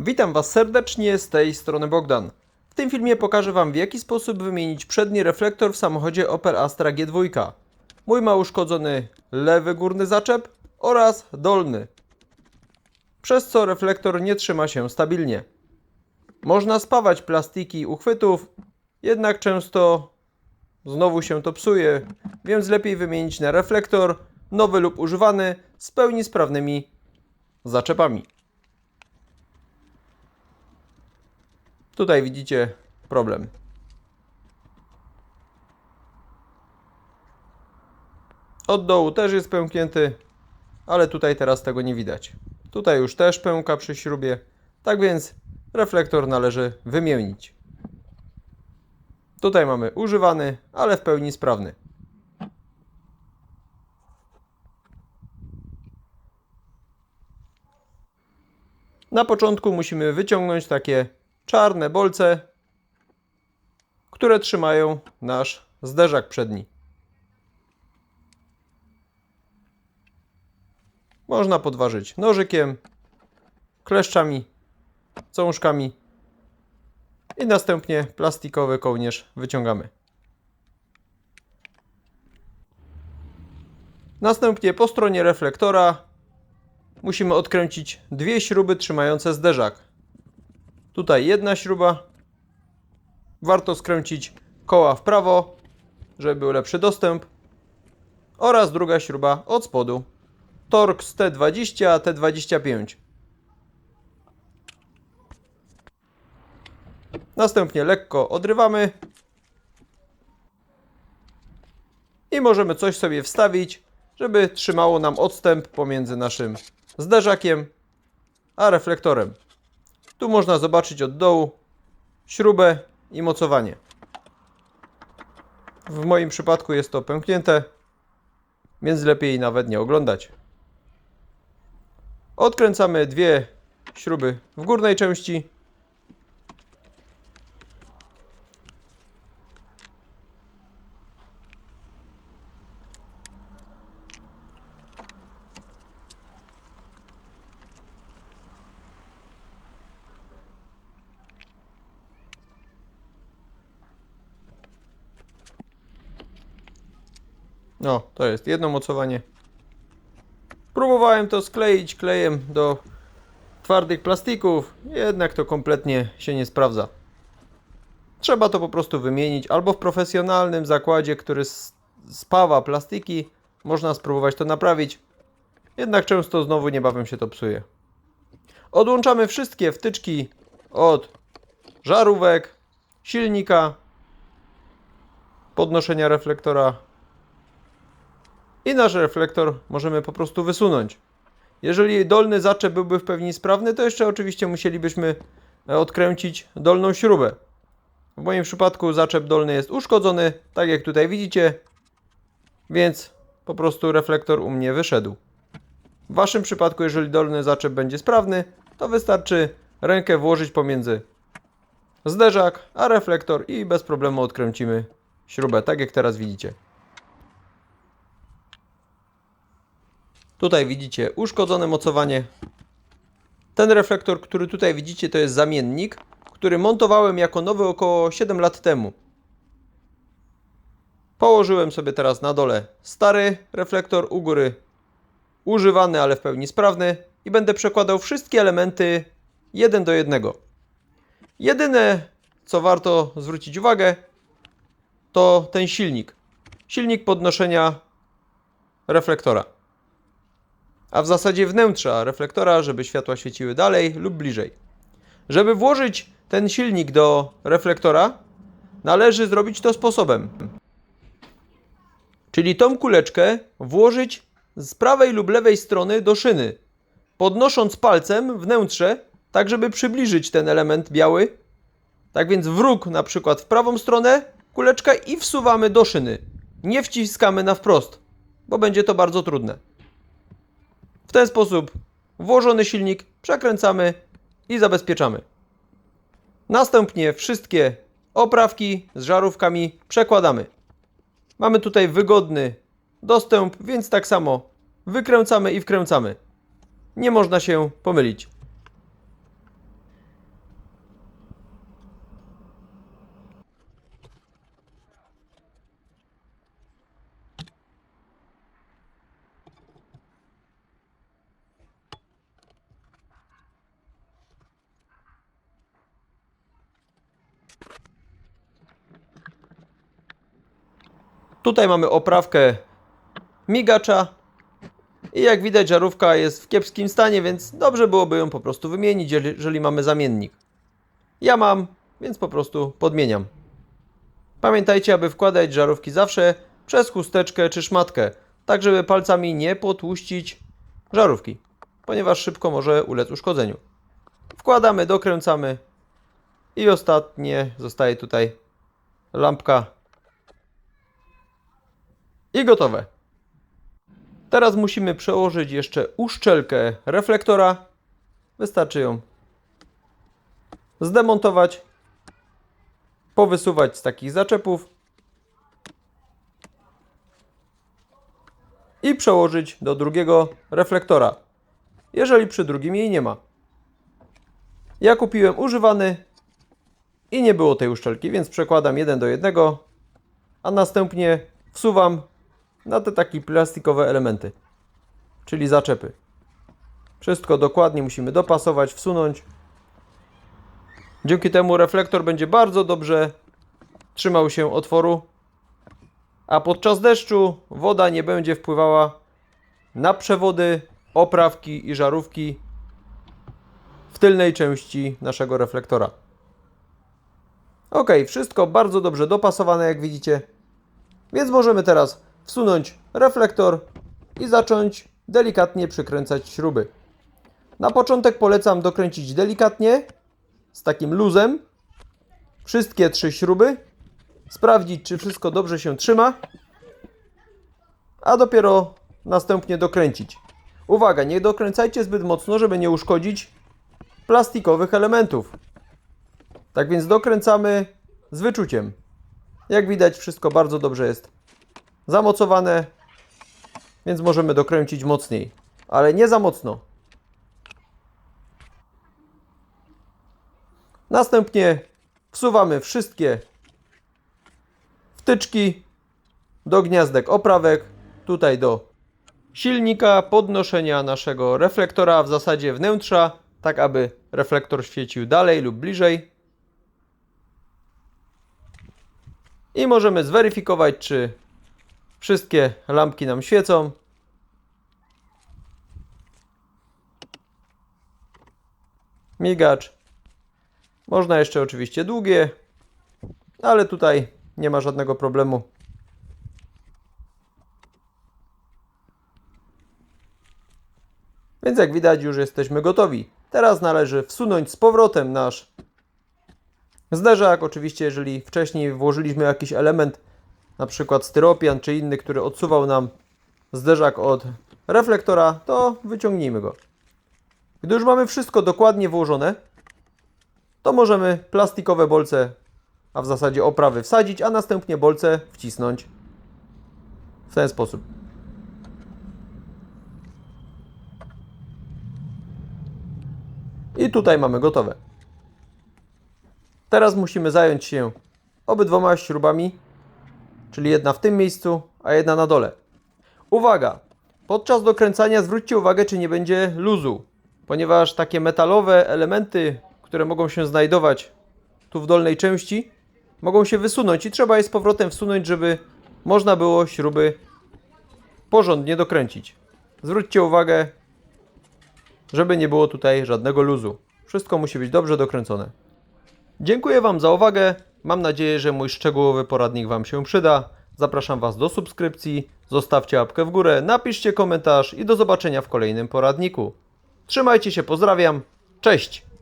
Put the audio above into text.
Witam Was serdecznie, z tej strony Bogdan. W tym filmie pokażę Wam w jaki sposób wymienić przedni reflektor w samochodzie Opel Astra G2. Mój ma uszkodzony lewy górny zaczep oraz dolny, przez co reflektor nie trzyma się stabilnie. Można spawać plastiki uchwytów, jednak często znowu się to psuje, więc lepiej wymienić na reflektor nowy lub używany z pełni sprawnymi zaczepami. Tutaj widzicie problem. Od dołu też jest pęknięty, ale tutaj teraz tego nie widać. Tutaj już też pęka przy śrubie, tak więc reflektor należy wymienić. Tutaj mamy używany, ale w pełni sprawny. Na początku musimy wyciągnąć takie czarne bolce, które trzymają nasz zderzak przedni. Można podważyć nożykiem, kleszczami, cążkami i następnie plastikowy kołnierz wyciągamy. Następnie po stronie reflektora musimy odkręcić dwie śruby trzymające zderzak. Tutaj jedna śruba. Warto skręcić koła w prawo, żeby był lepszy dostęp. Oraz druga śruba od spodu. Torx T20 T25. Następnie lekko odrywamy. I możemy coś sobie wstawić, żeby trzymało nam odstęp pomiędzy naszym zderzakiem a reflektorem. Tu można zobaczyć od dołu śrubę i mocowanie. W moim przypadku jest to pęknięte, więc lepiej nawet nie oglądać. Odkręcamy dwie śruby w górnej części. No, to jest jedno mocowanie. Próbowałem to skleić klejem do twardych plastików, jednak to kompletnie się nie sprawdza. Trzeba to po prostu wymienić albo w profesjonalnym zakładzie, który spawa plastiki, można spróbować to naprawić. Jednak często znowu niebawem się to psuje. Odłączamy wszystkie wtyczki od żarówek, silnika, podnoszenia reflektora i nasz reflektor możemy po prostu wysunąć. Jeżeli dolny zaczep byłby w pełni sprawny, to jeszcze oczywiście musielibyśmy e, odkręcić dolną śrubę. W moim przypadku zaczep dolny jest uszkodzony, tak jak tutaj widzicie, więc po prostu reflektor u mnie wyszedł. W Waszym przypadku, jeżeli dolny zaczep będzie sprawny, to wystarczy rękę włożyć pomiędzy zderzak a reflektor i bez problemu odkręcimy śrubę, tak jak teraz widzicie. Tutaj widzicie uszkodzone mocowanie. Ten reflektor, który tutaj widzicie, to jest zamiennik, który montowałem jako nowy około 7 lat temu. Położyłem sobie teraz na dole stary reflektor, u góry używany, ale w pełni sprawny i będę przekładał wszystkie elementy jeden do jednego. Jedyne, co warto zwrócić uwagę, to ten silnik. Silnik podnoszenia reflektora a w zasadzie wnętrza reflektora, żeby światła świeciły dalej lub bliżej. Żeby włożyć ten silnik do reflektora, należy zrobić to sposobem. Czyli tą kuleczkę włożyć z prawej lub lewej strony do szyny, podnosząc palcem wnętrze, tak żeby przybliżyć ten element biały. Tak więc wróg na przykład w prawą stronę kuleczkę i wsuwamy do szyny. Nie wciskamy na wprost, bo będzie to bardzo trudne. Ten sposób włożony silnik przekręcamy i zabezpieczamy. Następnie wszystkie oprawki z żarówkami przekładamy. Mamy tutaj wygodny dostęp, więc tak samo wykręcamy i wkręcamy. Nie można się pomylić. Tutaj mamy oprawkę migacza. I jak widać, żarówka jest w kiepskim stanie, więc dobrze byłoby ją po prostu wymienić, jeżeli- mamy zamiennik. Ja mam, więc po prostu podmieniam. Pamiętajcie, aby wkładać żarówki zawsze przez chusteczkę czy szmatkę, tak żeby palcami nie potłuścić żarówki, ponieważ szybko może ulec uszkodzeniu. Wkładamy, dokręcamy i ostatnie zostaje tutaj lampka i gotowe. Teraz musimy przełożyć jeszcze uszczelkę reflektora. Wystarczy ją zdemontować, powysuwać z takich zaczepów i przełożyć do drugiego reflektora, jeżeli przy drugim jej nie ma. Ja kupiłem używany i nie było tej uszczelki, więc przekładam jeden do jednego, a następnie wsuwam na te takie plastikowe elementy, czyli zaczepy. Wszystko dokładnie musimy dopasować, wsunąć. Dzięki temu reflektor będzie bardzo dobrze trzymał się otworu, a podczas deszczu woda nie będzie wpływała na przewody, oprawki i żarówki w tylnej części naszego reflektora. Ok, wszystko bardzo dobrze dopasowane, jak widzicie. Więc możemy teraz wsunąć reflektor i zacząć delikatnie przykręcać śruby. Na początek polecam dokręcić delikatnie, z takim luzem, wszystkie trzy śruby, sprawdzić, czy wszystko dobrze się trzyma, a dopiero następnie dokręcić. Uwaga, nie dokręcajcie zbyt mocno, żeby nie uszkodzić plastikowych elementów. Tak więc dokręcamy z wyczuciem. Jak widać, wszystko bardzo dobrze jest zamocowane, więc możemy dokręcić mocniej, ale nie za mocno. Następnie wsuwamy wszystkie wtyczki do gniazdek oprawek, tutaj do silnika, podnoszenia naszego reflektora, w zasadzie wnętrza, tak aby reflektor świecił dalej lub bliżej. I możemy zweryfikować, czy wszystkie lampki nam świecą. Migacz. Można jeszcze oczywiście długie, ale tutaj nie ma żadnego problemu. Więc jak widać już jesteśmy gotowi. Teraz należy wsunąć z powrotem nasz zderzak. Oczywiście jeżeli wcześniej włożyliśmy jakiś element, na przykład styropian czy inny, który odsuwał nam zderzak od reflektora, to wyciągnijmy go. Gdy już mamy wszystko dokładnie włożone, to możemy plastikowe bolce, a w zasadzie oprawy wsadzić, a następnie bolce wcisnąć w ten sposób. I tutaj mamy gotowe. Teraz musimy zająć się obydwoma śrubami, czyli jedna w tym miejscu, a jedna na dole. Uwaga! Podczas dokręcania zwróćcie uwagę, czy nie będzie luzu, ponieważ takie metalowe elementy, które mogą się znajdować tu w dolnej części, mogą się wysunąć i trzeba je z powrotem wsunąć, żeby można było śruby porządnie dokręcić. Zwróćcie uwagę, żeby nie było tutaj żadnego luzu. Wszystko musi być dobrze dokręcone. Dziękuję Wam za uwagę. Mam nadzieję, że mój szczegółowy poradnik Wam się przyda. Zapraszam Was do subskrypcji, zostawcie łapkę w górę, napiszcie komentarz i do zobaczenia w kolejnym poradniku. Trzymajcie się, pozdrawiam, cześć!